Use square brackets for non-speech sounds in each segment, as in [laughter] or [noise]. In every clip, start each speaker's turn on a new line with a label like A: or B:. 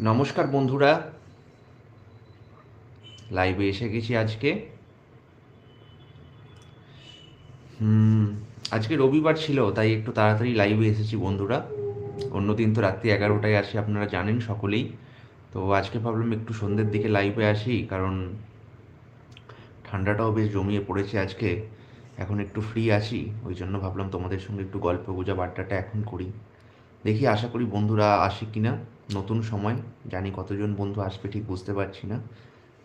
A: নমস্কার বন্ধুরা। লাইভে এসে গেছি আজকে। হুম, আজকে রবিবার ছিল, তাই একটু তাড়াতাড়ি লাইভে এসেছি বন্ধুরা। অন্যদিন তো রাত্রি এগারোটায় আসি, আপনারা জানেন সকলেই। তো আজকে ভাবলাম একটু সন্ধ্যের দিকে লাইভে আসি, কারণ ঠান্ডাটাও বেশ জমিয়ে পড়েছে আজকে। এখন একটু ফ্রি আছি, ওই জন্য ভাবলাম তোমাদের সঙ্গে একটু গল্প গুজব আড্ডাটা এখন করি। দেখি আশা করি বন্ধুরা আসে কি না নতুন সময় জানি কতজন বন্ধু আসবে ঠিক বুঝতে পারছি না।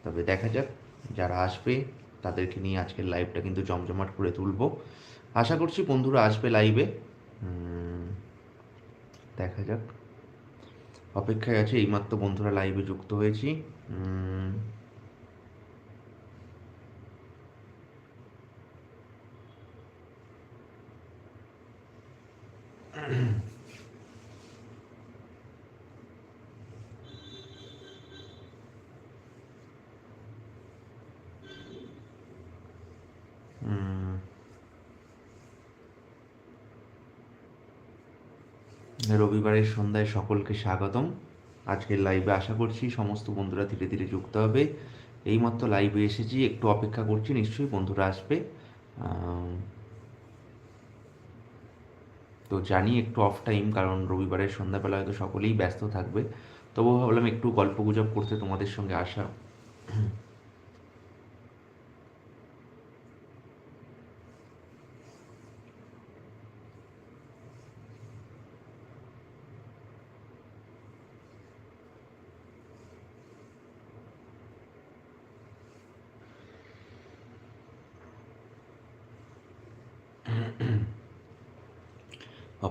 A: তবে দেখা যাক যারা আসবে তাদেরকে নিয়ে আজকের লাইভটা কিন্তু জমজমাট করে তুলব। আশা করছি বন্ধুরা আসবে লাইভে দেখা যাক। অপেক্ষায় আছে এইমাত্র বন্ধুরা লাইভে যুক্ত হয়েছি। উম, রবিবারের সন্ধ্যায় সকলকে স্বাগতম। আজকের লাইভে আশা করছি সমস্ত বন্ধুরা ধীরে ধীরে যুক্ত হবে। এইমাত্র লাইভে এসেছি, একটু অপেক্ষা করছি, নিশ্চয়ই বন্ধুরা আসবে। তো জানি একটু অফ টাইম কারণ রবিবারের সন্ধ্যাবেলা হয়তো সকলেই ব্যস্ত থাকবে। তবুও ভাবলাম একটু গল্প গুজব করতে তোমাদের সঙ্গে আসা।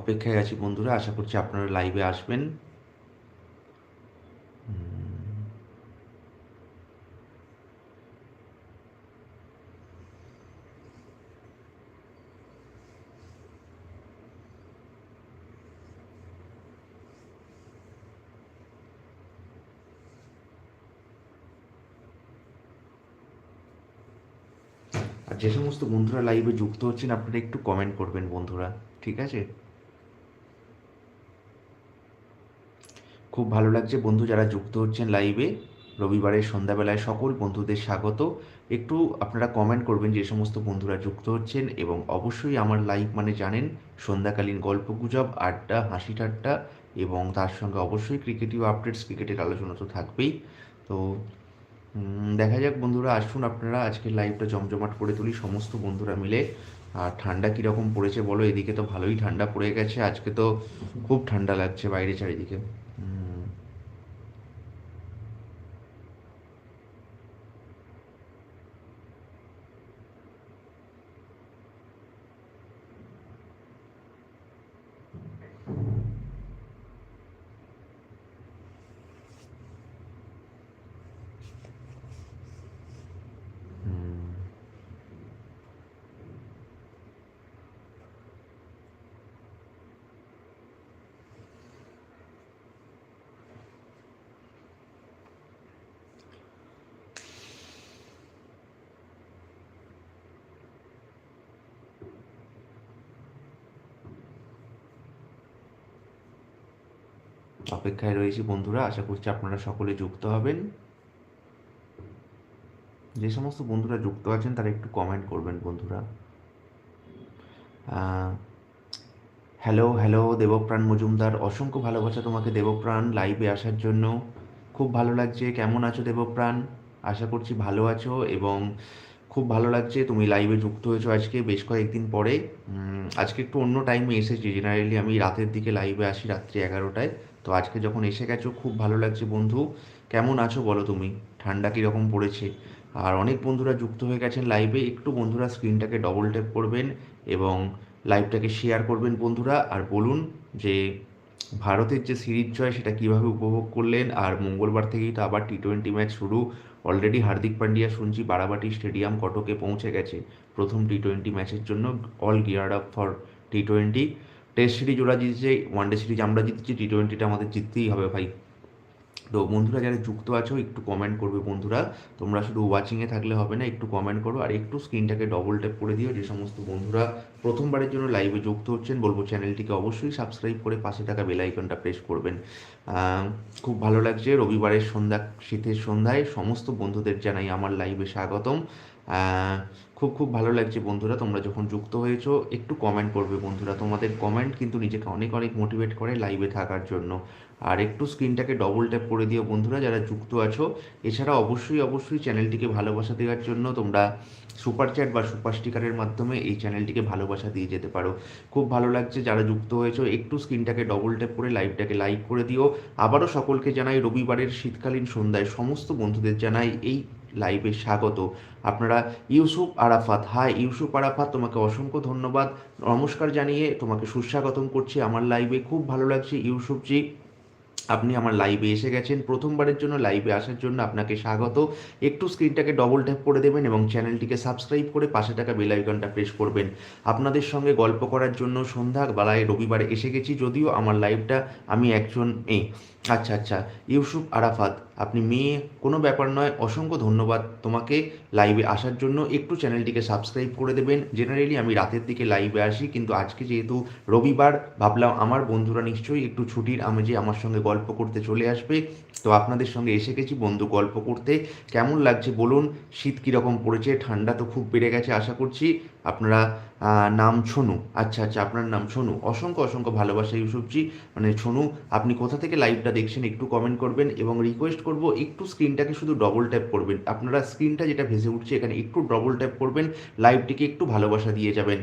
A: অপেক্ষায় আছি বন্ধুরা, আশা করছি আপনারা লাইভে আসবেন। আর যে সমস্ত বন্ধুরা লাইভে যুক্ত হচ্ছেন, আপনারা একটু কমেন্ট করবেন বন্ধুরা, ঠিক আছে? খুব ভালো লাগছে। বন্ধু যারা যুক্ত হচ্ছেন লাইভে রবিবারের সন্ধ্যাবেলায় সকল বন্ধুদের স্বাগত। একটু আপনারা কমেন্ট করবেন যে সমস্ত বন্ধুরা যুক্ত হচ্ছেন এবং অবশ্যই আমার লাইভ মানে জানেন, সন্ধ্যাকালীন গল্প গুজব, আড্ডা, হাসি ঠাট্টা এবং তার সঙ্গে অবশ্যই ক্রিকেটীয় আপডেটস ক্রিকেটের আলোচনা তো থাকবেই। তো দেখা যাক বন্ধুরা, আসুন আপনারা আজকের লাইভটা জমজমাট করে তুলি সমস্ত বন্ধুরা মিলে। আর ঠান্ডা কীরকম পড়েছে বলো? এদিকে তো ভালোই ঠান্ডা পড়ে গেছে। আজকে তো খুব ঠান্ডা লাগছে বাইরে চারিদিকে উম, হুম। অপেক্ষায় রয়েছি বন্ধুরা, আশা করছি আপনারা সকলে যুক্ত হবেন। যে সমস্ত বন্ধুরা যুক্ত আছেন, তারা একটু কমেন্ট করবেন বন্ধুরা। হ্যালো হ্যালো দেবপ্রাণ মজুমদার, অসংখ্য ভালোবাসা তোমাকে দেবপ্রাণ লাইভে আসার জন্য। খুব ভালো লাগছে। কেমন আছো দেবপ্রাণ? আশা করছি ভালো আছো এবং খুব ভালো লাগছে, তুমি লাইভে যুক্ত হয়েছো আজকে, বেশ কয়েকদিন পরে। আজকে একটু অন্য টাইমে এসেছি। জেনারেলি আমি রাতের দিকে লাইভে আসি, রাত্রি এগারোটায়। তো আজকে যখন এসে গেছো, খুব ভালো লাগছে বন্ধু। কেমন আছো বলো তুমি? ঠান্ডা কীরকম পড়েছে? আর অনেক বন্ধুরা যুক্ত হয়ে গেছেন লাইভে একটু বন্ধুরা স্ক্রিনটাকে ডবল ট্যাপ করবেন এবং লাইভটাকে শেয়ার করবেন বন্ধুরা। আর বলুন যে ভারতের যে সিরিজ জয়, সেটা কীভাবে উপভোগ করলেন? আর মঙ্গলবার থেকেই তো আবার টি টোয়েন্টি ম্যাচ শুরু। অলরেডি হার্দিক পান্ডিয়া, শুনছি বারাবাটি স্টেডিয়াম কটকে পৌঁছে গেছে। প্রথম টি টোয়েন্টি ম্যাচের জন্য all gear up for T twenty test series ওরা জিতেছে ওয়ান ডে সিরিজ আমরা জিতেছি টি টোয়েন্টিটা আমাদের জিততেই হবে ভাই। তো বন্ধুরা যারা যুক্ত আছো, একটু কমেন্ট করবে বন্ধুরা। তোমরা শুধু ওয়াচিংয়ে থাকলে হবে না, একটু কমেন্ট করো আর একটু স্ক্রিনটাকে ডবল ট্যাপ করে দিও, যে সমস্ত বন্ধুরা প্রথমবারের জন্য লাইভে যুক্ত হচ্ছেন, বলব চ্যানেলটিকে অবশ্যই সাবস্ক্রাইব করে পাশে থাকা বেল আইকনটা প্রেস করবেন। খুব ভালো লাগছে, রবিবারের সন্ধ্যা, শীতের সন্ধ্যায় সমস্ত বন্ধুদের জানাই আমার লাইভে স্বাগতম। খুব খুব ভালো লাগছে বন্ধুরা। তোমরা যখন যুক্ত হয়েছো, একটু কমেন্ট করবে বন্ধুরা। তোমাদের কমেন্ট কিন্তু নিজেকে অনেক অনেক মোটিভেট করে লাইভে থাকার জন্য। আর একটু স্ক্রিনটাকে ডবল ট্যাপ করে দিও বন্ধুরা, যারা যুক্ত আছো। এছাড়া অবশ্যই অবশ্যই চ্যানেলটিকে ভালোবাসা দেওয়ার জন্য তোমরা সুপার চ্যাট বা সুপার স্টিকারের মাধ্যমে এই চ্যানেলটিকে ভালোবাসা দিয়ে যেতে পারো। খুব ভালো লাগছে যারা যুক্ত হয়েছো, একটু স্ক্রিনটাকে ডবল ট্যাপ করে লাইভটাকে লাইক করে দিও। আবারও সকলকে জানাই, রবিবারের শীতকালীন সন্ধ্যায় সমস্ত বন্ধুদের জানাই এই লাইভে স্বাগত। আপনারা ইউসুফ আরাফাত। হাই, ইউসুফ আরাফাত, তোমাকে অসংখ্য ধন্যবাদ। নমস্কার জানিয়ে তোমাকে সুস্বাগতম করছি আমার লাইভে। খুব ভালো লাগছে ইউসুফজি আপনি আমার লাইভে এসে গেছেন। প্রথমবারের জন্য লাইভে আসার জন্য আপনাকে স্বাগত। একটু স্ক্রিনটাকে ডবল ট্যাপ করে দেবেন এবং চ্যানেলটিকে সাবস্ক্রাইব করে পাশে থাকা বেল আইকনটা প্রেস করবেন। আপনাদের সঙ্গে গল্প করার জন্য সন্ধ্যা বেলায় রবিবারে এসে গেছি, যদিও আমার লাইভটা আমি একজন মেয়ে আচ্ছা আচ্ছা ইউসুফ আরাফাত আপনি মেয়ে, কোনো ব্যাপার নয়। অসংখ্য ধন্যবাদ তোমাকে লাইভে আসার জন্য। একটু চ্যানেলটিকে সাবস্ক্রাইব করে দেবেন। জেনারেলি আমি রাতের দিকে লাইভে আসি, কিন্তু আজকে যেহেতু রবিবার, ভাবলাম আমার বন্ধুরা নিশ্চয়ই একটু ছুটির আমেজে আমার সঙ্গে গল্প করতে চলে আসবে। তো আপনাদের সঙ্গে এসে গেছি বন্ধু গল্প করতে। কেমন লাগছে বলুন? শীত কীরকম পড়েছে? ঠান্ডা তো খুব বেড়ে গেছে, আশা করছি। আপনারা নাম ছনু। আচ্ছা আচ্ছা আপনার নাম ছনু। অসংখ্য অসংখ্য ভালোবাসা, ইউসুফজি। মানে ছনু, আপনি কোথা থেকে লাইভটা দেখছেন একটু কমেন্ট করবেন এবং রিকোয়েস্ট করব একটু স্ক্রিনটাকে শুধু ডবল ট্যাপ করবেন। আপনারা স্ক্রিনটা যেটা ভেসে উঠছে এখানে একটু ডবল ট্যাপ করবেন লাইভটিকে একটু ভালোবাসা দিয়ে যাবেন।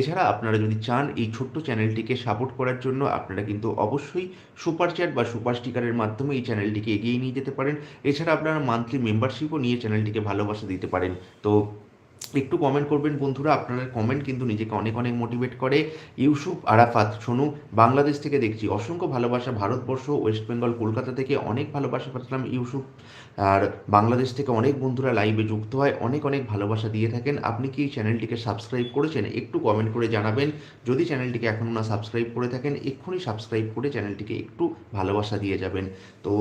A: এছাড়া আপনারা যদি চান এই ছোট্ট চ্যানেলটিকে সাপোর্ট করার জন্য, আপনারা কিন্তু অবশ্যই সুপার চ্যাট বা সুপার স্টিকারের মাধ্যমে এই চ্যানেলটিকে এগিয়ে নিয়ে যেতে পারেন। এছাড়া আপনারা মান্থলি মেম্বারশিপও নিয়ে চ্যানেলটিকে ভালোবাসা দিতে পারেন। তো একটু কমেন্ট করবেন বন্ধুরা আপনাদের কমেন্ট কিন্তু নিজেকে অনেক অনেক মোটিভেট করে। ইউসুফ, আরাফাত, সোনু, বাংলাদেশ থেকে দেখছি। অসংখ্য ভালোবাসা ভারতবর্ষ, ওয়েস্ট বেঙ্গল, কলকাতা থেকে অনেক ভালোবাসা পাচ্ছিলাম ইউসুফ। আর বাংলাদেশ থেকে অনেক বন্ধুরা লাইভে যুক্ত হয়, অনেক অনেক ভালোবাসা দিয়ে থাকেন। আপনি কি চ্যানেলটিকে সাবস্ক্রাইব করেছেন? একটু কমেন্ট করে জানাবেন। যদি চ্যানেলটিকে এখনও না সাবস্ক্রাইব করে থাকেন, এক্ষুনি সাবস্ক্রাইব করে চ্যানেলটিকে একটু ভালোবাসা দিয়ে যাবেন। তো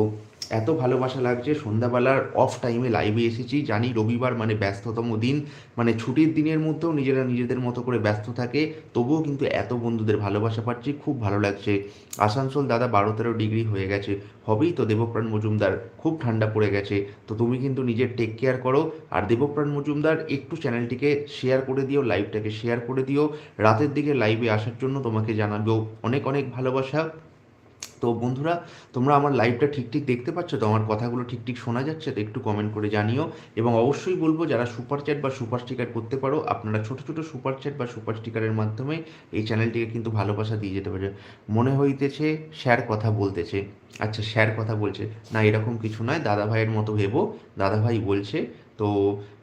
A: এত ভালোবাসা লাগছে। সন্ধ্যাবেলার অফ টাইমে লাইভে এসেছি। জানি রবিবার মানে ব্যস্ততম দিন। মানে ছুটির দিনের মধ্যেও নিজেরা নিজেদের মতো করে ব্যস্ত থাকে। তবুও কিন্তু এত বন্ধুদের ভালোবাসা পাচ্ছি। খুব ভালো লাগছে। আসানসোল দাদা বারো তেরো ডিগ্রি হয়ে গেছে। হবেই তো দেবপ্রাণ মজুমদার। খুব ঠান্ডা পড়ে গেছে। তো তুমি কিন্তু নিজের টেক কেয়ার করো। আর দেবপ্রাণ মজুমদার, একটু চ্যানেলটিকে শেয়ার করে দিও লাইভটাকে শেয়ার করে দিও। রাতের দিকে লাইভে আসার জন্য তোমাকে জানাব। অনেক অনেক ভালোবাসা। তো বন্ধুরা, তোমরা আমার লাইভটা ঠিক ঠিক দেখতে পাচ্ছ? তো আমার কথাগুলো ঠিক ঠিক শোনা যাচ্ছে, তো একটু কমেন্ট করে জানিও। এবং অবশ্যই বলব, যারা সুপার চ্যাট বা সুপার স্টিকার করতে পারো, আপনারা ছোট ছোট সুপার চ্যাট বা সুপার স্টিকারের মাধ্যমে এই চ্যানেলটিকে কিন্তু ভালোবাসা দিয়ে যেতে পারে মনে হইতেছে স্যার কথা বলতেছে। আচ্ছা স্যার কথা বলছে। না, এরকম কিছু নয়। দাদা ভাইয়ের মতো ভেবো। দাদা ভাই বলছে তো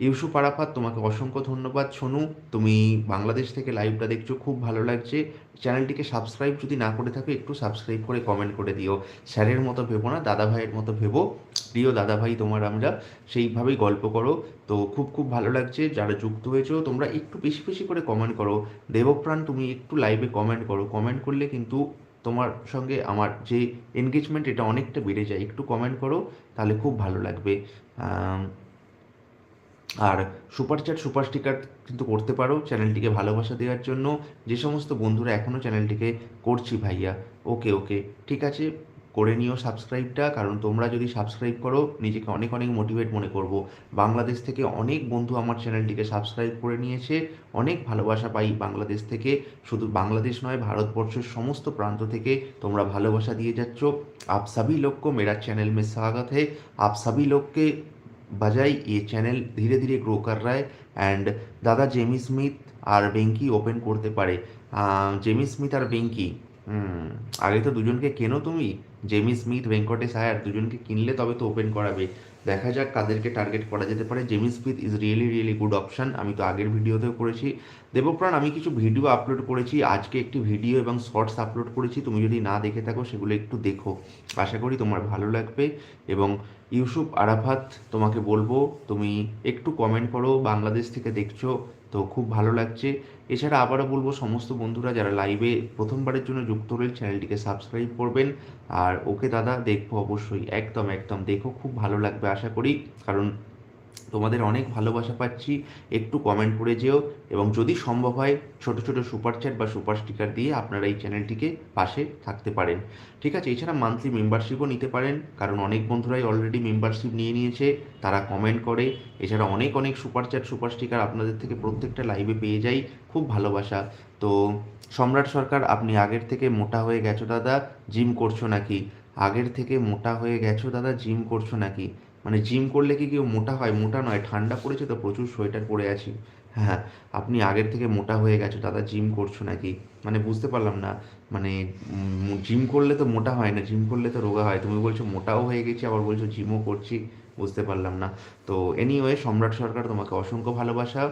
A: ইউসুফ আরাফাত, তোমাকে অসংখ্য ধন্যবাদ। সোনু, তুমি বাংলাদেশ থেকে লাইভটা দেখছ, খুব ভালো লাগছে। চ্যানেলটিকে সাবস্ক্রাইব যদি না করে থাকো, একটু সাবস্ক্রাইব করে কমেন্ট করে দিও। স্যারের মতো ভেবো না দাদা ভাইয়ের মতো ভেবো। প্রিয় দাদা ভাই তোমার আমরা সেইভাবেই গল্প করো। তো খুব খুব ভালো লাগছে, যারা যুক্ত হয়েছো, তোমরা একটু বেশি বেশি করে কমেন্ট করো। দেবপ্রাণ, তুমি একটু লাইভে কমেন্ট করো। কমেন্ট করলে কিন্তু তোমার সঙ্গে আমার যে এনগেজমেন্ট এটা অনেকটা বেড়ে যায়। একটু কমেন্ট করো, তাহলে খুব ভালো লাগবে। আর সুপার চ্যাট সুপার স্টিকার কিন্তু করতে পারো চ্যানেলটিকে ভালোবাসা দেওয়ার জন্য যে সমস্ত বন্ধুরা এখনও চ্যানেলটিকে করছি ভাইয়া ওকে ওকে ঠিক আছে করে নিও সাবস্ক্রাইবটা কারণ তোমরা যদি সাবস্ক্রাইব করো নিজেকে অনেক অনেক মোটিভেট মনে করব বাংলাদেশ থেকে অনেক বন্ধু আমার চ্যানেলটিকে সাবস্ক্রাইব করে নিয়েছে অনেক ভালোবাসা পাই বাংলাদেশ থেকে শুধু বাংলাদেশ নয় ভারতবর্ষের সমস্ত প্রান্ত থেকে তোমরা ভালোবাসা দিয়ে যাচ্ছ আপ सभी लोग को मेरा चैनल में स्वागत है आप सभी लोग के बजाय ये চ্যানেল ধীরে ধীরে গ্রো কর रहा है অ্যান্ড দাদা জেমি স্মিথ আর বেঙ্কি ওপেন করতে পারে আহ, জেমি স্মিথ আর বেঙ্কি হুম, আগে তো দুজনকে কেনো তুমি জেমি স্মিথ ভেঙ্কটেশ আয়ার দুজনকে কিনলে তবে তো ওপেন করাবে দেখা যাক কাদেরকে টার্গেট করা যেতে পারে। Jamie Smith is really really good option আমি তো আগের ভিডিওতেও করেছি। দেবপ্রাণ আমি কিছু ভিডিও আপলোড করেছি। আজকে একটি ভিডিও এবং শর্টস আপলোড করেছি। তুমি যদি না দেখে থাকো, সেগুলো একটু দেখো। আশা করি তোমার ভালো লাগবে এবং ইউসুফ আরাফাত, তোমাকে বলব, তুমি একটু কমেন্ট করো। বাংলাদেশ থেকে দেখছ তো খুব ভালো লাগছে। এছাড়া আবারও বলব, সমস্ত বন্ধুরা যারা লাইভে প্রথমবারের জন্য যুক্ত হলেন চ্যানেলটিকে সাবস্ক্রাইব করবেন। আর ওকে দাদা, দেখব অবশ্যই। একদম একদম। দেখো, খুব ভালো লাগবে, আশা করি। কারণ তোমাদের অনেক ভালোবাসা পাচ্ছি, একটু কমেন্ট করে যেও এবং যদি সম্ভব হয় ছোট ছোট সুপার চ্যাট বা সুপার স্টিকার দিয়ে আপনারা এই চ্যানেলটিকে পাশে থাকতে পারেন। ঠিক আছে, এছাড়া মান্থলি মেম্বারশিপও নিতে পারেন, কারণ অনেক বন্ধুরাই অলরেডি মেম্বারশিপ নিয়ে নিয়েছে, তারা কমেন্ট করে। এছাড়া অনেক অনেক সুপার চ্যাট সুপার স্টিকার আপনাদের থেকে প্রত্যেকটা লাইভে পেয়ে যাই, খুব ভালোবাসা। তো সম্রাট সরকার, আপনি আগের থেকে মোটা হয়ে গেছো দাদা জিম করছ নাকি? আগের থেকে মোটা হয়ে গেছো দাদা জিম করছ নাকি? মানে জিম করলে কি কেউ মোটা হয়? মোটা নয়, ঠান্ডা পড়েছে তো প্রচুর সোয়েটার পরে আছি। হ্যাঁ আপনি আগের থেকে মোটা হয়ে গেছো, দাদা জিম করছ নাকি? মানে বুঝতে পারলাম না মানে জিম করলে তো মোটা হয় না জিম করলে তো রোগা হয়। তুমি বলছো মোটাও হয়ে গেছি, আবার বলছো জিমও করছি, বুঝতে পারলাম না। তো এনিওয়ে সম্রাট সরকার তোমাকে অসংখ্য ভালোবাসা।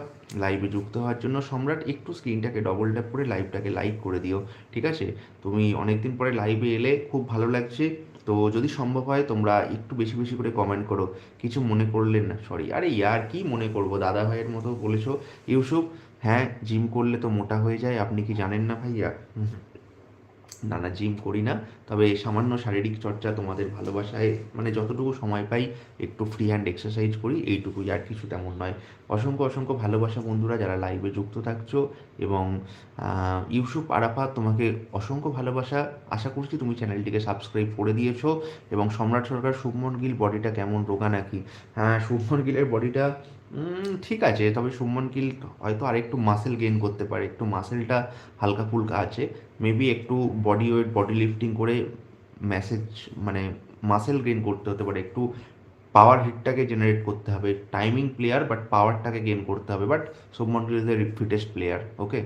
A: লাইভে যুক্ত হওয়ার জন্য সম্রাট, একটু স্ক্রিনটাকে ডবল ট্যাপ করে লাইভটাকে লাইক করে দিও, ঠিক আছে? তুমি অনেকদিন পরে লাইভে এলে খুব ভালো লাগছে। তো যদি সম্ভব হয়, তোমরা একটু বেশি বেশি করে কমেন্ট করো। কিছু মনে করলেন না সরি আরে ইয়ার, কি মনে করব? দাদা ভাইয়ের মতো বলেছ, ইউসুফ? হ্যাঁ জিম করলে তো মোটা হয়ে যায়, আপনি কি জানেন না ভাইয়া। না না জিম করি না, তবে সামান্য শারীরিক চর্চা তোমাদের ভালোবাসায় মানে যতটুকু সময় পাই একটু ফ্রি হ্যান্ড এক্সারসাইজ করি, এইটুকুই আর কিছু তেমন নয়। অসংখ্য অসংখ্য ভালোবাসা বন্ধুরা যারা লাইভে যুক্ত থাকছো এবং ইউসুফ আরাফাত তোমাকে অসংখ্য ভালোবাসা। আশা করছি তুমি চ্যানেলটিকে সাবস্ক্রাইব করে দিয়েছ এবং সম্রাট সরকার শুভমন গিল বডিটা কেমন রোগা নাকি হ্যাঁ শুভমন গিলের বডিটা ঠিক আছে, তবে শুভমন গিল হয়তো আরেকটু মাসেল গেইন করতে পারে, একটু মাসেলটা হালকা ফুলকা আছে মেবি একটু বডি ওয়েট বডি লিফটিং করে ম্যাসেজ মানে মাসেল গেইন করতে হতে পারে, একটু পাওয়ার হিটটাকে জেনারেট করতে হবে টাইমিং প্লেয়ার বাট পাওয়ারটাকে গেইন করতে হবে but Shubman Gill is the fittest player okay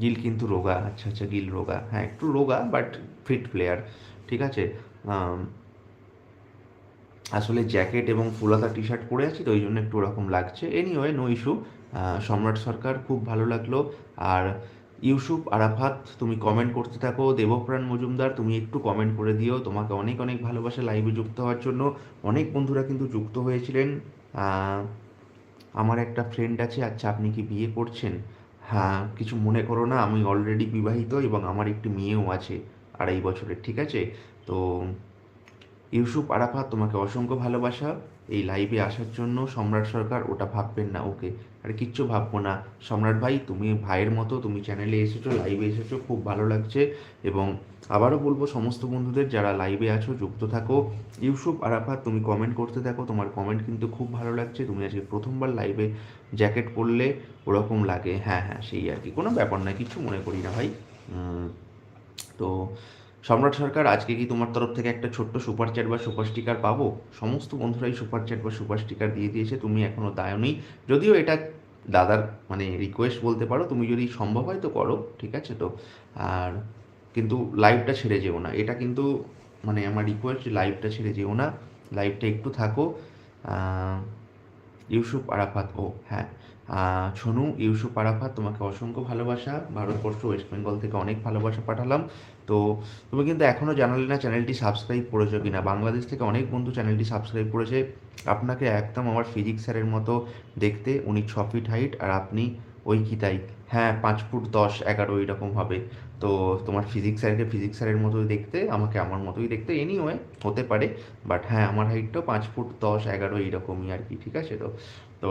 A: Gill কিন্তু রোগা আচ্ছা আচ্ছা গিল রোগা হ্যাঁ একটু রোগা বাট ফিট প্লেয়ার ঠিক আছে? আসলে জ্যাকেট এবং ফুলাতা টি শার্ট পরে আছি, তো ওই জন্য একটু ওরকম লাগছে। এনিওয়ে নো ইস্যু সম্রাট সরকার, খুব ভালো লাগল। আর ইউসুফ, আরাফাত, তুমি কমেন্ট করতে থাকো। দেবপ্রাণ মজুমদার, তুমি একটু কমেন্ট করে দিও। তোমাকে অনেক অনেক ভালোবাসা লাইভে যুক্ত হওয়ার জন্য। অনেক বন্ধুরা কিন্তু যুক্ত হয়েছিলেন। আমার একটা ফ্রেন্ড আছে আচ্ছা আপনি কি বিয়ে করছেন? হ্যাঁ কিছু মনে করো না, আমি অলরেডি বিবাহিত এবং আমার একটি মেয়েও আছে আড়াই বছরের, ঠিক আছে? তো ইউসুফ আরাফাত, তোমাকে অসংখ্য ভালোবাসা। এই লাইভে আসার জন্য সম্রাট সরকার ওটা ভাববেন না, ওকে। আর কিচ্ছু ভাববো না। সম্রাট ভাই, তুমি ভাইয়ের মতো, তুমি চ্যানেলে এসেছ লাইভে এসেছ, খুব ভালো লাগছে। এবং আবারও বলব, সমস্ত বন্ধুদের, যারা লাইভে আছো, যুক্ত থাকো। ইউসুফ আরাফাত, তুমি কমেন্ট করতে থাকো, তোমার কমেন্ট কিন্তু খুব ভালো লাগছে। তুমি আজকে প্রথমবার লাইভে জ্যাকেট পরলে ওরকম লাগে। হ্যাঁ হ্যাঁ সেই আর কি। কোনো ব্যাপার নয় কিছু মনে করি না ভাই। তো সম্রাট সরকার, আজকে কি তোমার তরফ থেকে একটা ছোট্ট সুপার চ্যাট বা সুপার স্টিকার পাবো? সমস্ত বন্ধুরাই সুপার চ্যাট বা সুপার স্টিকার দিয়ে দিয়েছে, তুমি এখনও দায়নি যদিও এটা দাদার মানে রিকোয়েস্ট বলতে পারো, তুমি যদি সম্ভব হয় তো করো, ঠিক আছে তো? আর কিন্তু লাইভটা ছেড়ে যেও না। এটা কিন্তু মানে আমার রিকোয়েস্ট লাইভটা ছেড়ে যেও না। লাইভটা একটু থাকো। ইউসুফ আরাফাত, ও হ্যাঁ। ছনু ইউসুফ আরাফাত, তোমাকে অসংখ্য ভালোবাসা। ভারতবর্ষ, ওয়েস্ট বেঙ্গল থেকে অনেক ভালোবাসা পাঠালাম। তো তুমি কিন্তু এখনও জানালে না চ্যানেলটি সাবস্ক্রাইব করেছ কিনা। বাংলাদেশ থেকে অনেক বন্ধু চ্যানেলটি সাবস্ক্রাইব করেছে। আপনাকে একদম আমার ফিজিক্স স্যারের মতো দেখতে, উনি ছ ফিট হাইট আর আপনি ওই কি তাই? হ্যাঁ পাঁচ ফুট দশ, এগারো এইরকম হবে। তো তোমার ফিজিক্স স্যারকে ফিজিক্স স্যারের মতোই দেখতে, আমাকে আমার মতোই দেখতে এনিওয়ে হতে পারে। বাট হ্যাঁ আমার হাইটটাও পাঁচ ফুট দশ, এগারো এইরকমই আর কি, ঠিক আছে তো? তো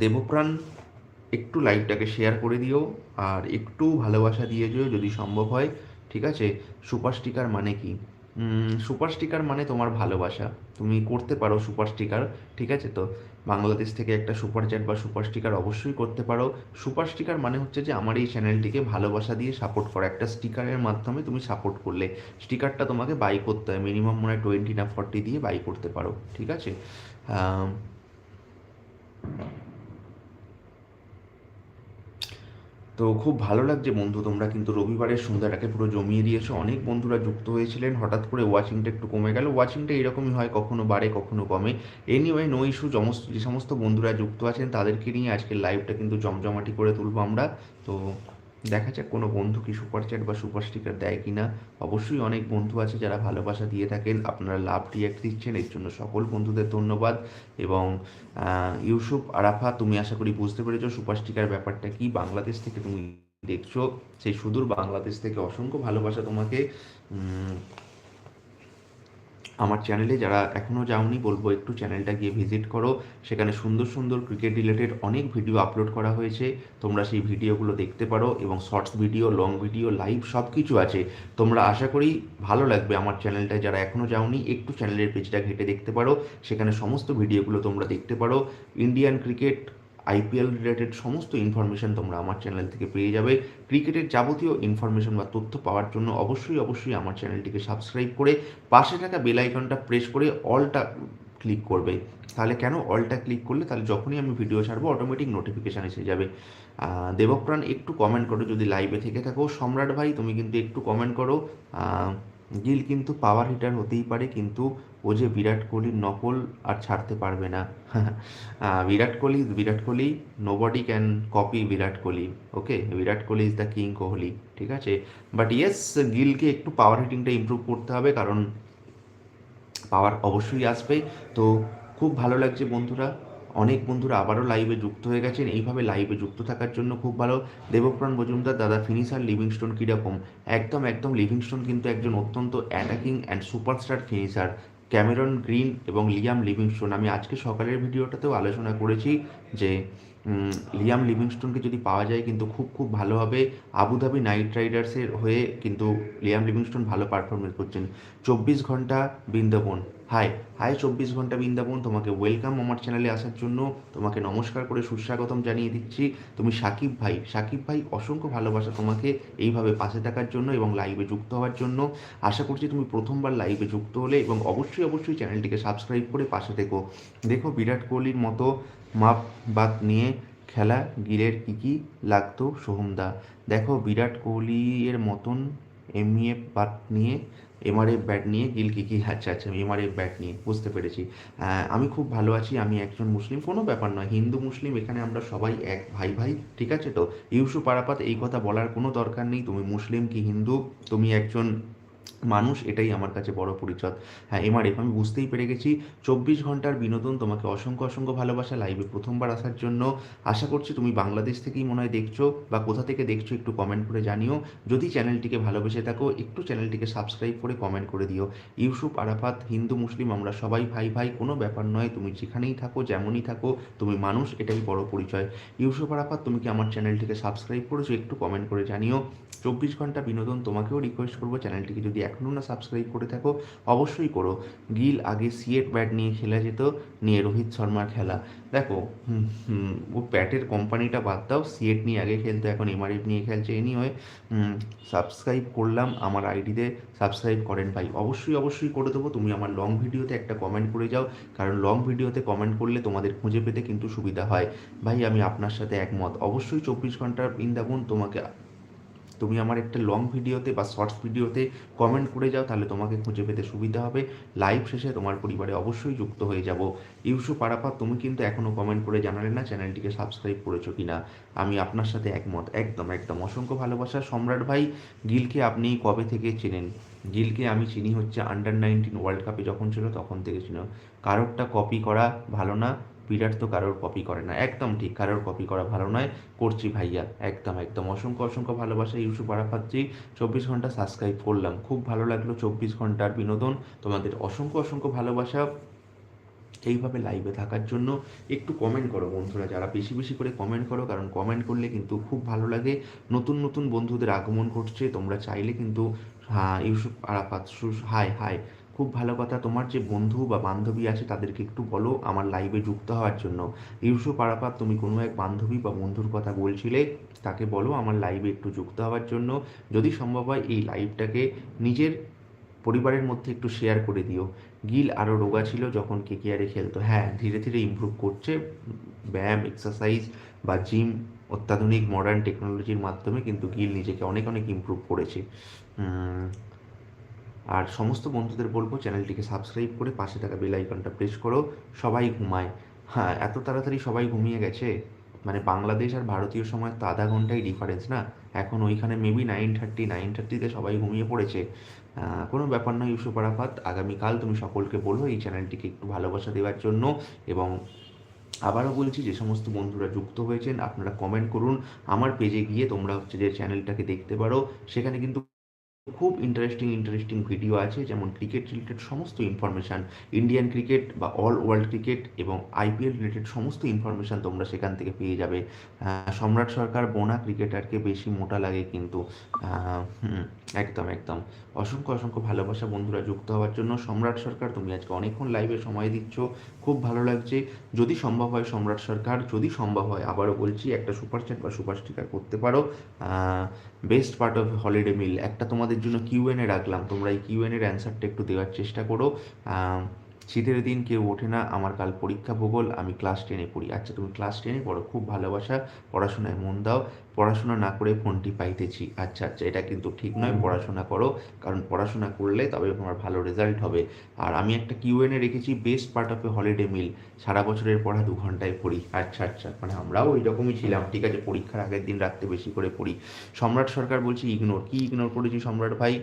A: দেবপ্রাণ একটু লাইভটাকে শেয়ার করে দিও আর একটু ভালোবাসা দিয়ে যেও যদি সম্ভব হয়, ঠিক আছে? সুপার স্টিকার মানে কি? সুপার স্টিকার মানে তোমার ভালোবাসা। তুমি করতে পারো সুপার স্টিকার ঠিক আছে তো? বাংলাদেশ থেকে একটা সুপার চ্যাট বা সুপার স্টিকার অবশ্যই করতে পারো। সুপার স্টিকার মানে হচ্ছে যে আমার এই চ্যানেলটিকে ভালোবাসা দিয়ে সাপোর্ট করা। একটা স্টিকারের মাধ্যমে তুমি সাপোর্ট করলে। স্টিকারটা তোমাকে বাই করতে হয়। মিনিমাম মনে হয় টোয়েন্টি না ফর্টি দিয়ে বাই করতে পারো, ঠিক আছে আম, তো খুব ভালো লাগছে বন্ধু, তোমরা কিন্তু রবিবারের সন্ধ্যাটাকে পুরো জমিয়ে দিয়েছ। অনেক বন্ধুরা যুক্ত হয়েছিলেন, হঠাৎ করে ওয়াচিংটা একটু কমে গেল। ওয়াচিংটা এরকমই হয়, কখনো বাড়ে, কখনো কমে। এনিওয়ে নো ইস্যু যে সমস্ত বন্ধুরা যুক্ত আছেন, তাদেরকে নিয়ে আজকের লাইভটা কিন্তু জমজমাটি করে তুলবো আমরা। তো দেখা যাক কোনো বন্ধু কি সুপার চ্যাট বা সুপার স্টিকার দেয় কি না অবশ্যই অনেক বন্ধু আছে যারা ভালোবাসা দিয়ে থাকেন, আপনারা লাভ রিয়াক্ট দিচ্ছেন, এর জন্য সকল বন্ধুদের ধন্যবাদ। এবং ইউসুফ, আরাফা, তুমি আশা করি বুঝতে পেরেছ সুপার স্টিকার ব্যাপারটা কি, বাংলাদেশ থেকে তুমি দেখছ। সেই সুদূর বাংলাদেশ থেকে অসংখ্য ভালোবাসা তোমাকে আমার চ্যানেলে যারা এখনও যাওনি, বলব একটু চ্যানেলটা গিয়ে ভিজিট করো। সেখানে সুন্দর সুন্দর ক্রিকেট রিলেটেড অনেক ভিডিও আপলোড করা হয়েছে। তোমরা সেই ভিডিওগুলো দেখতে পারো এবং shorts video long video live সব কিছু আছে। তোমরা আশা করি ভালো লাগবে আমার চ্যানেলটা যারা এখনও যাওনি, একটু চ্যানেলের পেজটা ঘেটে দেখতে পারো। সেখানে সমস্ত ভিডিওগুলো তোমরা দেখতে পারো। ইন্ডিয়ান ক্রিকেট আইপিএল রিলেটেড সমস্ত ইনফরমেশন তোমরা আমার চ্যানেল থেকে পেয়ে যাবে। ক্রিকেটের যাবতীয় ইনফরমেশন বা তথ্য পাওয়ার জন্য অবশ্যই অবশ্যই আমার চ্যানেলটিকে সাবস্ক্রাইব করে পাশে থাকা বেল আইকনটা প্রেস করে অলটা ক্লিক করবে। তাহলে কেন অলটা ক্লিক করলে? তাহলে যখনই আমি ভিডিও ছাড়বো অটোমেটিক নোটিফিকেশান এসে যাবে। দেবপ্রাণ, একটু কমেন্ট করো যদি লাইভে থেকে থাকো। সম্রাট ভাই, তুমি কিন্তু একটু কমেন্ট করো। গিল কিন্তু পাওয়ার হিটার হতেই পারে, কিন্তু ও যে বিরাট কোহলির নকল আর ছাড়তে পারবে না। [laughs] Virat Kohli Virat Kohli nobody can copy Virat Kohli okay Virat Kohli is the king Kohli, ঠিক আছে? বাট ইয়েস গিলকে একটু পাওয়ার হিটিংটা ইমপ্রুভ করতে হবে, কারণ পাওয়ার অবশ্যই আসবে। তো খুব ভালো লাগছে বন্ধুরা। অনেক বন্ধুরা আবারও লাইভে যুক্ত হয়ে গেছেন। এইভাবে লাইভে যুক্ত থাকার জন্য খুব ভালো। দেবপ্রাণ মজুমদার, দাদা ফিনিশার লিভিংস্টোন কীরকম? একদম একদম লিভিংস্টোন কিন্তু একজন অত্যন্ত attacking and superstar finisher Cameron Green এবং লিয়াম লিভিংস্টোন। আমি আজকে সকালের ভিডিওটাতেও আলোচনা করেছি যে লিয়াম লিভিংস্টোনকে যদি পাওয়া যায় কিন্তু খুব খুব ভালো হবে। আবুধাবি নাইট রাইডার্সের হয়ে কিন্তু লিয়াম লিভিংস্টোন ভালো পারফরমেন্স করছেন। চব্বিশ ঘণ্টা বৃন্দাবন। হাই হাই চব্বিশ ঘণ্টা বৃন্দাবন, তোমাকে ওয়েলকাম আমার চ্যানেলে আসার জন্য। তোমাকে নমস্কার করে সুস্বাগতম জানিয়ে দিচ্ছি। তুমি সাকিব ভাই সাকিব ভাই অসংখ্য ভালোবাসা তোমাকে এইভাবে পাশে থাকার জন্য এবং লাইভে যুক্ত হওয়ার জন্য। আশা করছি তুমি প্রথমবার লাইভে যুক্ত হলে এবং অবশ্যই অবশ্যই চ্যানেলটিকে সাবস্ক্রাইব করে পাশে থেকো। দেখো বিরাট কোহলির মতো মাপ বাদ নিয়ে খেলা গিলের কী কী লাগতো সোহমদা? দেখো, বিরাট কোহলি এর মতন এমইএফ বাদ নিয়ে এমআরএফ ব্যাট নিয়ে গিল কী কী? আচ্ছা আচ্ছা এমআরএফ ব্যাট নিয়ে, বুঝতে পেরেছি। আমি খুব ভালো আছি, আমি একজন মুসলিম, কোনো ব্যাপার নয়, হিন্দু, মুসলিম, এখানে আমরা সবাই এক ভাই ভাই, ঠিক আছে তো? ইউসুফ পারাপাত এই কথা বলার কোনো দরকার নেই, তুমি মুসলিম কি হিন্দু? তুমি একজন মানুষ, এটাই আমার কাছে বড় পরিচয়। হ্যাঁ এমআরএফ, আমি বুঝতেই পেরে গেছি। চব্বিশ ঘণ্টার বিনোদন তোমাকে অসংখ্য অসংখ্য ভালোবাসা লাইভে প্রথমবার আসার জন্য। আশা করছি তুমি বাংলাদেশ থেকেই মনে হয় দেখছ বা কোথা থেকে দেখছ একটু কমেন্ট করে জানিও। যদি চ্যানেলটিকে ভালোবেসে থাকো, একটু চ্যানেলটিকে সাবস্ক্রাইব করে কমেন্ট করে দিও। ইউসুফ, আরাফাত, হিন্দু, মুসলিম, আমরা সবাই ভাই ভাই, কোনো ব্যাপার নয়, তুমি যেখানেই থাকো, যেমনই থাকো, তুমি মানুষ, এটাই বড় পরিচয়। ইউসুফ, আরাফাত, তুমি কি আমার চ্যানেলটিকে সাবস্ক্রাইব করেছ, একটু কমেন্ট করে জানিও। চব্বিশ ঘণ্টা বিনোদন তোমাকেও রিকোয়েস্ট করব, চ্যানেলটিকে যদি এখনও না সাবস্ক্রাইব করে থাকো, অবশ্যই করো। গিল আগে সিএট ব্যাট নিয়ে খেলা যেত, নিয়ে রোহিত শর্মার খেলা। দেখো ও প্যাটের কোম্পানিটা বাদ দাও সিএট নিয়ে আগে খেলতো, এখন এমআরএফ নিয়ে খেলছে এনিওয়ে সাবস্ক্রাইব করলাম, আমার আইডিতে সাবস্ক্রাইব করেন ভাই। অবশ্যই অবশ্যই করে দেবো। তুমি আমার লং ভিডিওতে একটা কমেন্ট করে যাও, কারণ লং ভিডিওতে কমেন্ট করলে তোমাদের খুঁজে পেতে কিন্তু সুবিধা হয়। ভাই, আমি আপনার সাথে একমত। অবশ্যই চব্বিশ ঘণ্টার বৃন্দাবন তোমাকে তুমি আমার একটা লং ভিডিওতে বা শর্টস ভিডিওতে কমেন্ট করে যাও, তাহলে তোমাকে খুঁজে পেতে সুবিধা হবে। লাইভ শেষে তোমার পরিবারে অবশ্যই যুক্ত হয়ে যাব। ইউসুফ আরাফাত তুমি কিন্তু এখনও কমেন্ট করে জানালে না চ্যানেলটিকে সাবস্ক্রাইব করেছ কি না আমি আপনার সাথে একমত, একদম একদম। অসংখ্য ভালোবাসা। সম্রাট ভাই, গিলকে আপনি কবে থেকে চেনেন? গিলকে আমি চিনি হচ্ছে আন্ডার নাইনটিন ওয়ার্ল্ড কাপে যখন ছিল তখন থেকে চিনি। কারোরটা কপি করা ভালো না। বিরাট তো কারোর কপি করে না। একদম ঠিক, কারোর কপি করা ভালো নয়। করছি ভাইয়া, একদম একদম। অসংখ্য অসংখ্য ভালোবাসা, ইউসুফ আরাফাতজি চব্বিশ ঘণ্টা সাবস্ক্রাইব করলাম। খুব ভালো লাগল চব্বিশ ঘণ্টার বিনোদন। তোমাদের অসংখ্য অসংখ্য ভালোবাসা। এইভাবে লাইভে থাকার জন্য একটু কমেন্ট করো বন্ধুরা। যারা বেশি বেশি করে কমেন্ট করো, কারণ কমেন্ট করলে কিন্তু খুব ভালো লাগে। নতুন নতুন বন্ধুদের আগমন ঘটছে। তোমরা চাইলে কিন্তু হ্যাঁ ইউসুফ আরাফাত হাই হাই খুব ভালো কথা, তোমার যে বন্ধু বা বান্ধবী আছে তাদেরকে একটু বলো, আমার লাইভে যুক্ত হওয়ার জন্য। ইউসুফ আরাফাত তুমি কোনো এক বান্ধবী বা বন্ধুর কথা বলছিলে, তাকে বলো আমার লাইভে একটু যুক্ত হওয়ার জন্য। যদি সম্ভব হয়, এই লাইভটাকে নিজের পরিবারের মধ্যে একটু শেয়ার করে দিও। গিল আরও রোগা ছিল যখন কেকেআরে খেলতো। হ্যাঁ ধীরে ধীরে ইমপ্রুভ করছে। ব্যায়াম এক্সারসাইজ বা জিম অত্যাধুনিক মডার্ন টেকনোলজির মাধ্যমে কিন্তু গিল নিজেকে অনেক অনেক ইম্প্রুভ করেছে। আর সমস্ত বন্ধুদের বলব চ্যানেলটিকে সাবস্ক্রাইব করে পাশে থাকা বেল আইকনটা প্রেস করো, সবাই ঘুমায়। হ্যাঁ এত তাড়াতাড়ি সবাই ঘুমিয়ে গেছে? মানে বাংলাদেশ আর ভারতীয় সময় তো আধা ঘন্টাই ডিফারেন্স না? এখন ওইখানে মেবি নাইন থার্টি নাইন থার্টিতে সবাই ঘুমিয়ে পড়েছে। কোনো ব্যাপার নয় ইউসুফ আরাফাত, আগামীকাল তুমি সকলকে বলো এই চ্যানেলটিকে একটু ভালোবাসা দেওয়ার জন্য। এবং আবারও বলছি, যে সমস্ত বন্ধুরা যুক্ত হয়েছেন, আপনারা কমেন্ট করুন। আমার পেজে গিয়ে তোমরা হচ্ছে যে চ্যানেলটাকে দেখতে পারো। সেখানে কিন্তু খুব ইন্টারেস্টিং ইন্টারেস্টিং ভিডিও আছে, যেমন ক্রিকেট রিলেটেড সমস্ত ইনফরমেশান ইন্ডিয়ান ক্রিকেট বা অল ওয়ার্ল্ড ক্রিকেট এবং আইপিএল রিলেটেড সমস্ত ইনফরমেশান তোমরা সেখান থেকে পেয়ে যাবে। সম্রাট সরকার বোনা ক্রিকেটারকে বেশি মোটা লাগে কিন্তু একদম একদম। অসংখ্য অসংখ্য ভালোবাসা বন্ধুরা যুক্ত হওয়ার জন্য। সম্রাট সরকার, তুমি আজকে অনেকক্ষণ লাইভে সময় দিচ্ছ, খুব ভালো লাগছে। যদি সম্ভব হয় সম্রাট সরকার, যদি সম্ভব হয় আবারও বলছি, একটা সুপার চ্যাট বা সুপার স্টিকার করতে পারো। Best part of holiday meal একটা তোমাদের জন্য কিউএনএ রাখলাম। তোমরা এই কিউএনএর অ্যান্সারটা একটু দেওয়ার চেষ্টা করো। শীতের দিন কেউ ওঠে না আমার কাল পরীক্ষা ভূগোল আমি ক্লাস টেনে পড়ি। আচ্ছা তুমি ক্লাস টেনে পড়ো খুব ভালোবাসা পড়াশোনায় মন দাও পড়াশোনা না করে ফোনটি পাইতেছি। আচ্ছা আচ্ছা এটা কিন্তু ঠিক নয় পড়াশোনা করো কারণ পড়াশোনা করলে তবে তোমার ভালো রেজাল্ট হবে। আর আমি একটা কিউএনএ রেখেছি best part of a holiday meal সারা বছরের পড়া দু ঘন্টায় পড়ি। আচ্ছা আচ্ছা মানে আমরাও ওই রকমই ছিলাম ঠিক আছে পরীক্ষার আগের দিন রাত্রে বেশি করে পড়ি। সম্রাট সরকার বলছি ইগনোর কি ইগনোর করেছি সম্রাট ভাই?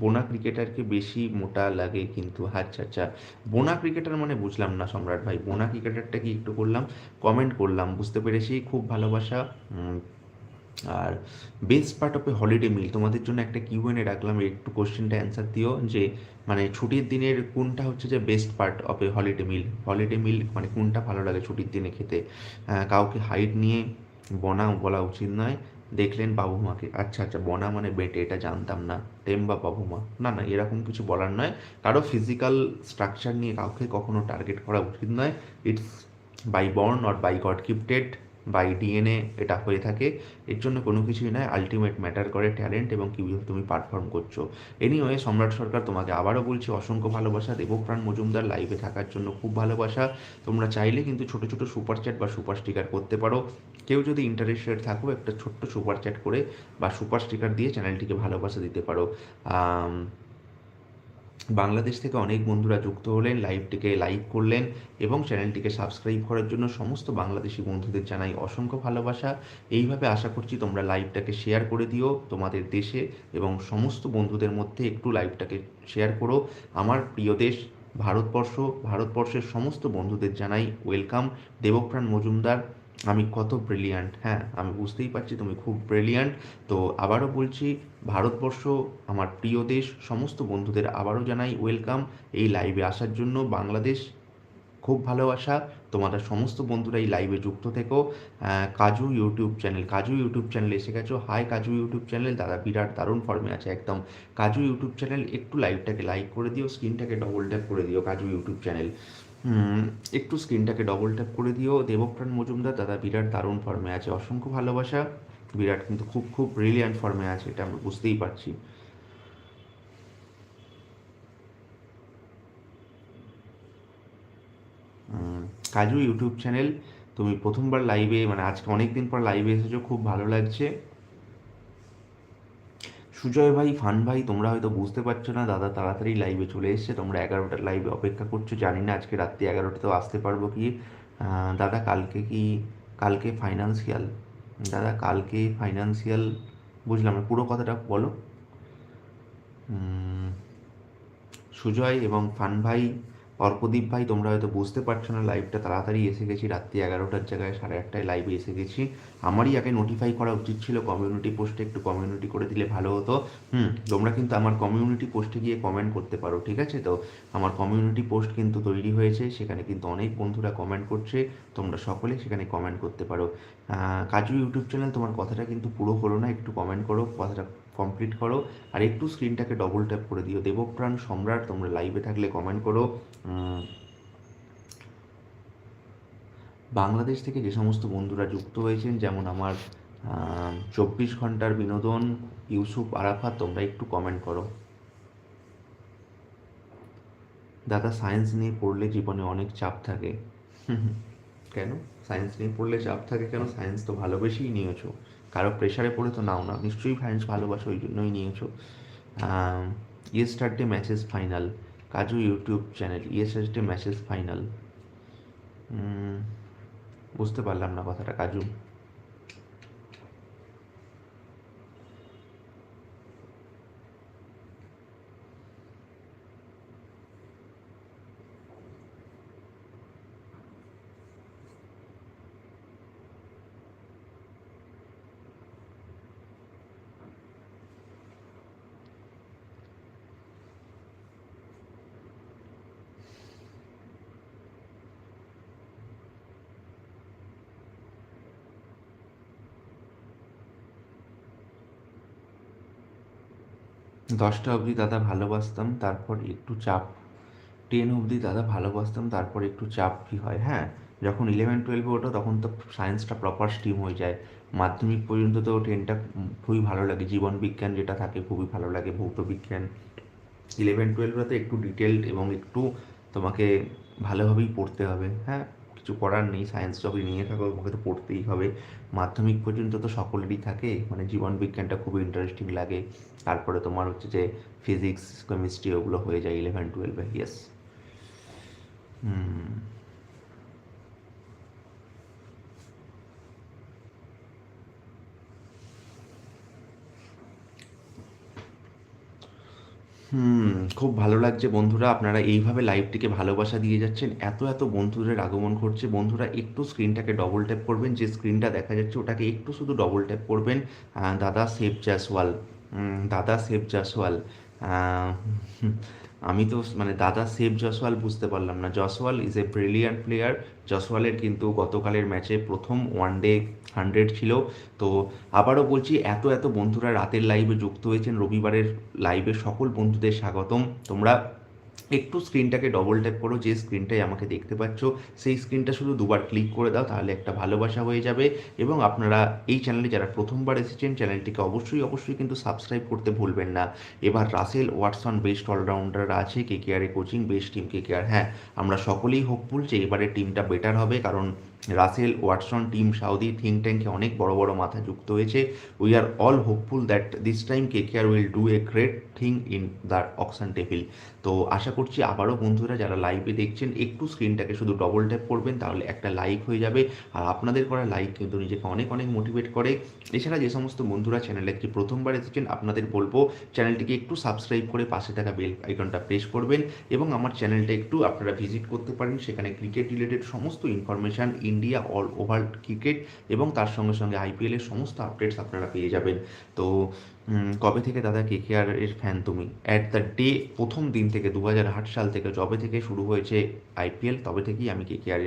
A: বোনা ক্রিকেটারকে বেশি মোটা লাগে কিন্তু আচ্ছা আচ্ছা। বোনা ক্রিকেটার মানে বুঝলাম না সম্রাট ভাই। বোনা ক্রিকেটারটা কি একটু করলাম? কমেন্ট করলাম, বুঝতে পেরেছি। খুব ভালোবাসা। আর best part of a holiday meal তোমাদের জন্য একটা কিউ এনে রাখলাম, একটু কোশ্চেনটা অ্যান্সার দিও যে মানে ছুটির দিনের কোনটা হচ্ছে যে best part of a holiday meal holiday meal মানে কোনটা ভালো লাগে ছুটির দিনে খেতে? কাউকে হাইট নিয়ে বনা বলা উচিত নয়। দেখলেন বাবু মাকে আচ্ছা আচ্ছা বনা মানে বেটে, এটা জানতাম না। টেম বা বাবুমা। না না, এরকম কিছু বলার নয়। কারও ফিজিক্যাল স্ট্রাকচার নিয়ে কাউকে কখনো টার্গেট করা উচিত নয়। It's by born or by God gifted by DNA এটা হয়ে থাকে। এর জন্য কোনো কিছুই নয় আলটিমেট ম্যাটার করে ট্যালেন্ট এবং কীভাবে তুমি পারফর্ম করছ। এনিওয়ে সম্রাট সরকার তোমাকে আবারও বলছি, অসংখ্য ভালোবাসা, দেবপ্রাণ মজুমদার লাইভে থাকার জন্য খুব ভালোবাসা। তোমরা চাইলে কিন্তু ছোটো ছোটো সুপার চ্যাট বা সুপার স্টিকার করতে পারো। কেউ যদি ইন্টারেস্টেড থাকো, একটা ছোট্ট সুপার চ্যাট করে বা সুপার স্টিকার দিয়ে চ্যানেলটিকে ভালোবাসা দিতে পারো। বাংলাদেশ থেকে অনেক বন্ধুরা যুক্ত হলেন, লাইভটিকে লাইক করলেন এবং চ্যানেলটিকে সাবস্ক্রাইব করার জন্য সমস্ত বাংলাদেশি বন্ধুদের জানাই অসংখ্য ভালোবাসা। এইভাবে আশা করছি তোমরা লাইভটাকে শেয়ার করে দিও, তোমাদের দেশে এবং সমস্ত বন্ধুদের মধ্যে একটু লাইভটাকে শেয়ার করো। আমার প্রিয় দেশ, ভারতবর্ষ, ভারতবর্ষের সমস্ত বন্ধুদের জানাই ওয়েলকাম দেবপ্রাণ মজুমদার আমি কত ব্রিলিয়ান্ট হ্যাঁ আমি বুঝতেই পারছি তুমি খুব ব্রিলিয়ান্ট তো আবারও বলছি, ভারতবর্ষ আমার প্রিয় দেশ, সমস্ত বন্ধুদের আবারও জানাই ওয়েলকাম এই লাইভে আসার জন্য। বাংলাদেশ, খুব ভালোবাসা তোমাদের সমস্ত বন্ধুরা এই লাইভে যুক্ত থেকো। Kaju YouTube channel Kaju YouTube channel এসে গেছো। হাই কাজু ইউটিউব চ্যানেল দাদা বিরাট দারুণ ফর্মে আছে একদম। কাজু ইউটিউব চ্যানেল একটু লাইভটাকে লাইক করে দিও স্ক্রিনটাকে ডবল ট্যাপ করে দিও কাজু ইউটিউব চ্যানেল একটু স্ক্রিনটাকে ডবল ট্যাপ করে দিও। দেবপ্রাণ মজুমদার, দাদা বিরাট দারুণ ফর্মে আছে। অসংখ্য ভালোবাসা। বিরাট কিন্তু খুব খুব ব্রিলিয়ান্ট ফর্মে আছে, এটা আমরা বুঝতেই পারছি। কাজু ইউটিউব চ্যানেল তুমি প্রথমবার লাইভে মানে আজকে অনেক দিন পর লাইভে এসেছ, খুব ভালো লাগছে। সুজয় ভাই, ফান ভাই, তোমরা হয়তো বুঝতে পারছ না, দাদা তাড়াতাড়ি লাইভে চলে এসছে, তোমরা এগারোটার লাইভে অপেক্ষা করছ, জানি না, আজকে রাত্রি এগারোটা তো আসতে পারব কি। দাদা কালকে কি, কালকে ফাইন্যান্সিয়াল দাদা কালকে ফাইন্যান্সিয়াল বুঝলাম না, পুরো কথাটা বলো। সুজয় এবং ফান ভাই অর্কদীপ ভাই, তোমরা হয়তো বুঝতে পারছ না লাইভটা তাড়াতাড়ি এসে গেছি, রাত্রি এগারোটার জায়গায় সাড়ে আটটায় লাইভে এসে গেছি। আমারই আগে নোটিফাই করা উচিত ছিল কমিউনিটি পোস্টে একটু কমিউনিটি করে দিলে ভালো হতো। হুম, তোমরা কিন্তু আমার কমিউনিটি পোস্টে গিয়ে কমেন্ট করতে পারো, ঠিক আছে? তো আমার কমিউনিটি পোস্ট কিন্তু তৈরি হয়েছে, সেখানে কিন্তু অনেক বন্ধুরা কমেন্ট করছে, তোমরা সকলে সেখানে কমেন্ট করতে পারো। কাজু ইউটিউব চ্যানেল তোমার কথাটা কিন্তু পুরো হলো না, একটু কমেন্ট করো, কথাটা কমপ্লিট করো আর একটু স্ক্রিনটাকে ডবল ট্যাপ করে দিও। দেবপ্রাণ সম্রাট, তোমরা লাইভে থাকলে কমেন্ট করো। বাংলাদেশ থেকে যে সমস্ত বন্ধুরা যুক্ত হয়েছেন, যেমন আমার চব্বিশ ঘণ্টার বিনোদন, ইউসুফ আরাফাত, তোমরা একটু কমেন্ট করো। দাদা সায়েন্স নিয়ে পড়লে জীবনে অনেক চাপ থাকে। [laughs] কেন? সায়েন্স নিয়ে পড়লে চাপ থাকে কেন? সায়েন্স তো ভালোবেসেই নিয়েছো। কারও প্রেশারে পড়ে তো নাও না। নিশ্চয়ই ফ্যান্স ভালোবাসো ওই জন্যই নিয়েছো। Yesterday matches final Kaju YouTube channel yesterday matches final বুঝতে পারলাম না কথাটা, কাজু। দশটা অবধি দাদা ভালোবাসতাম, তারপর একটু চাপ। টেন অবধি দাদা ভালোবাসতাম, তারপর একটু চাপ কী হয় হ্যাঁ? যখন ইলেভেন টুয়েলভে ওঠো, তখন তো সায়েন্সটা প্রপার স্ট্রিম হয়ে যায়। মাধ্যমিক পর্যন্ত তো টেনটা খুবই ভালো লাগে, জীবন বিজ্ঞান যেটা থাকে খুবই ভালো লাগে, ভৌত বিজ্ঞান। ইলেভেন টুয়েলভে তো একটু ডিটেলড এবং একটু তোমাকে ভালোভাবেই পড়তে হবে হ্যাঁ? কিছু করার নেই সায়েন্স যখন নিয়ে থাকো, তোমাকে তো পড়তেই হবে। মাধ্যমিক পর্যন্ত তো সকলেরই থাকে মানে জীবন বিজ্ঞানটা খুব ইন্টারেস্টিং লাগে। তারপরে তোমার হচ্ছে যে ফিজিক্স কেমিস্ট্রি ওগুলো হয়ে যায় ইলেভেন টুয়েলভে ইয়েস হুম। হুম, খুব ভালো লাগছে বন্ধুরা। আপনারা এইভাবে লাইভটিকে ভালোবাসা দিয়ে যাচ্ছেন। এত এত বন্ধুদের আগমন ঘটছে। বন্ধুরা, একটু স্ক্রিনটাকে ডবল ট্যাপ করবেন। যে স্ক্রিনটা দেখা যাচ্ছে, ওটাকে একটু শুধু ডবল ট্যাপ করবেন। দাদা সেফ জাসওয়াল। দাদা সেফ জাসওয়াল। আমি তো মানে দাদা সেফ জসওয়াল বুঝতে পারলাম না। Jaiswal is a brilliant player জসওয়ালের কিন্তু গতকালের ম্যাচে প্রথম ওয়ান ডে হান্ড্রেড ছিল। তো আবারও বলছি, এত এত বন্ধুরা রাতের লাইভে যুক্ত হয়েছেন। রবিবারের লাইভে সকল বন্ধুদের স্বাগতম। তোমরা একটু স্ক্রিনটাকে ডবল ট্যাপ করো, যে স্ক্রিনটাই আমাকে দেখতে পাচ্ছ, সেই স্ক্রিনটা শুধু দুবার ক্লিক করে দাও, তাহলে একটা ভালোবাসা হয়ে যাবে। এবং আপনারা এই চ্যানেলে যারা প্রথমবার এসেছেন চ্যানেলটিকে অবশ্যই অবশ্যই কিন্তু সাবস্ক্রাইব করতে ভুলবেন না। এবার রাসেল ওয়াটসন বেস্ট অলরাউন্ডার আছে কে কেয়ারে coaching best team KKR হ্যাঁ আমরা সকলেই হোপফুল যে এবারে টিমটা বেটার হবে, কারণ Russell Watson, Tim Southee think ট্যাঙ্কে অনেক বড় বড় মাথা যুক্ত হয়েছে। We are all hopeful that this time K K R will do a great thing in the auction table তো আশা করছি আবারও বন্ধুরা যারা লাইভে দেখছেন, একটু স্ক্রিনটাকে শুধু ডবল ট্যাপ করবেন, তাহলে একটা লাইক হয়ে যাবে। আর আপনাদের করা লাইক কিন্তু নিজেকে অনেক অনেক মোটিভেট করে। এছাড়া যে সমস্ত বন্ধুরা চ্যানেলে একটি প্রথমবার এসেছেন, আপনাদের বলব চ্যানেলটিকে একটু সাবস্ক্রাইব করে পাশে থাকা বেল আইকনটা প্রেস করবেন এবং আমার চ্যানেলটা একটু আপনারা ভিজিট করতে পারেন। সেখানে ক্রিকেট রিলেটেড সমস্ত information India all over cricket এবং তার সঙ্গে সঙ্গে আইপিএলের সমস্ত আপডেটস আপনারা পেয়ে যাবেন। তো কবে থেকে দাদা কে কে আর এর ফ্যান তুমি? অ্যাট দ্য ডে প্রথম দিন থেকে দু হাজার আট সাল থেকে যবে থেকে শুরু হয়েছে আইপিএল, তবে থেকেই আমি কে কে আর